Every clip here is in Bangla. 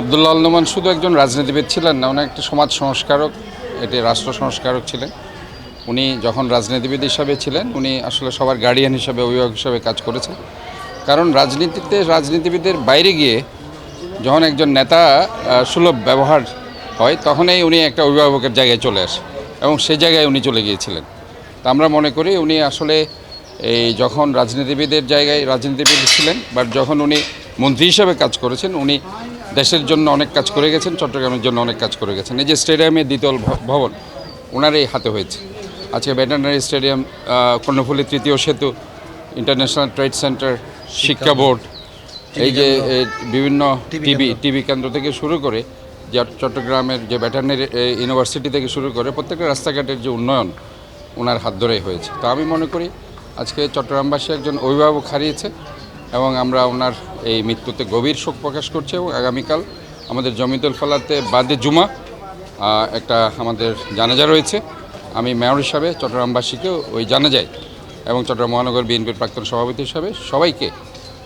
আবদুল্লাহ আল নোমান শুধু একজন রাজনীতিবিদ ছিলেন না, উনি একটা সমাজ সংস্কারক, এটি রাষ্ট্র সংস্কারক ছিলেন। উনি যখন রাজনীতিবিদ হিসাবে ছিলেন, উনি আসলে সবার গার্ডিয়ান হিসাবে, অভিভাবক হিসাবে কাজ করেছেন। কারণ রাজনীতিতে রাজনীতিবিদের বাইরে গিয়ে যখন একজন নেতা সুলভ ব্যবহার হয়, তখনই উনি একটা অভিভাবকের জায়গায় চলে আসে এবং সেই জায়গায় উনি চলে গিয়েছিলেন। তা আমরা মনে করি উনি আসলে এই যখন রাজনীতিবিদের জায়গায় রাজনীতিবিদ ছিলেন বাট যখন উনি মন্ত্রী হিসাবে কাজ করেছেন, উনি দেশের জন্য অনেক কাজ করে গেছেন চট্টগ্রামের জন্য অনেক কাজ করে গেছেন। এই যে স্টেডিয়ামে দ্বিতল ভবন ওনার এই হাতে হয়েছে। আজকে ভেটেরিনারি স্টেডিয়াম কর্ণফুলী তৃতীয় সেতু ইন্টারন্যাশনাল ট্রেড সেন্টার শিক্ষা বোর্ড এই যে বিভিন্ন টিভি টিভি কেন্দ্র। থেকে শুরু করে যে চট্টগ্রামের যে ভেটেরিনারি ইউনিভার্সিটি থেকে শুরু করে প্রত্যেকটা রাস্তাঘাটের যে উন্নয়ন ওনার হাত ধরেই হয়েছে। তো আমি মনে করি আজকে চট্টগ্রামবাসী একজন অভিভাবক হারিয়েছে। এবং আমরা ওনার এই মৃত্যুতে গভীর শোক প্রকাশ করছি এবং আগামীকাল আমাদের জমিতুল ফালাতে বাদে জুমা একটা আমাদের জানাজা রয়েছে। আমি মেয়র হিসাবে চট্টগ্রামবাসীকে ওই জানাজাই এবং চট্টগ্রাম মহানগর বিএনপির প্রাক্তন সভাপতি হিসাবে সবাইকে,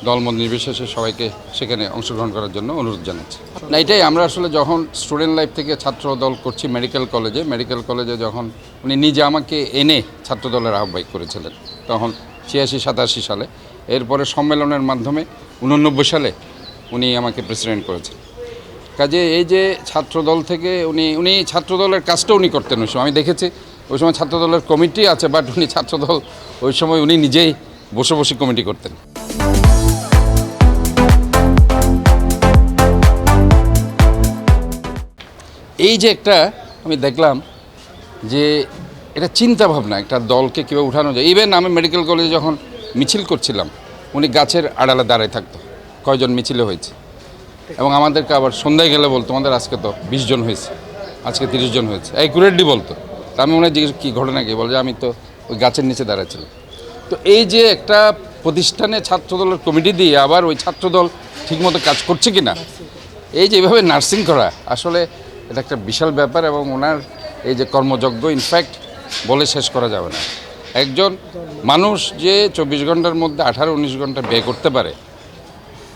দলমত নির্বিশেষে সবাইকে সেখানে অংশগ্রহণ করার জন্য অনুরোধ জানাচ্ছি। না, এটাই আমরা আসলে যখন স্টুডেন্ট লাইফ থেকে ছাত্র দল করছি মেডিকেল কলেজে মেডিকেল কলেজে যখন উনি নিজে আমাকে এনে ছাত্র দলের আহ্বায়ক করেছিলেন, তখন ছিয়াশি, সাতাশি সালে। এরপরে সম্মেলনের মাধ্যমে উননব্বই সালে উনি আমাকে প্রেসিডেন্ট করেছেন। কাজে এই যে ছাত্রদল থেকে উনি উনি ছাত্রদলের কাজটা উনি করতেন ওই সময়। আমি দেখেছি, ওই সময় ছাত্রদলের কমিটি আছে, বাট উনি ছাত্রদল ওই সময় উনি নিজেই বসে বসে কমিটি করতেন। এই যে একটা আমি দেখলাম যে এটা চিন্তা ভাবনা, একটা দলকে কীভাবে উঠানো যায়। ইভেন আমি মেডিকেল কলেজে যখন মিছিল করছিলাম, উনি গাছের আড়ালে দাঁড়ায় থাকতো, কয়জন মিছিলে হয়েছে। এবং আমাদেরকে আবার সন্ধ্যায় গেলে বলতো, আমাদের আজকে তো বিশ জন হয়েছে, আজকে তিরিশ জন হয়েছে। অ্যাকুরেটলি বলতো। তা আমি মনে হয় জিজ্ঞেস, কী ঘটনা কি? বলে যে আমি তো ওই গাছের নিচে দাঁড়াচ্ছিলাম। তো এই যে একটা প্রতিষ্ঠানে ছাত্রদলের কমিটি দিয়ে আবার ওই ছাত্রদল ঠিকমতো কাজ করছে কি না এই যে এইভাবে নার্সিং করা, আসলে এটা একটা বিশাল ব্যাপার এবং ওনার এই যে কর্মযজ্ঞ ইনফ্যাক্ট বলে শেষ করা যাবে না। একজন মানুষ যে চব্বিশ ঘণ্টার মধ্যে আঠারো, উনিশ ঘণ্টা ব্যয় করতে পারে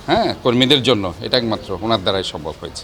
হ্যাঁ কর্মীদের জন্য, এটা একমাত্র ওনার দ্বারাই সম্ভব হয়েছে।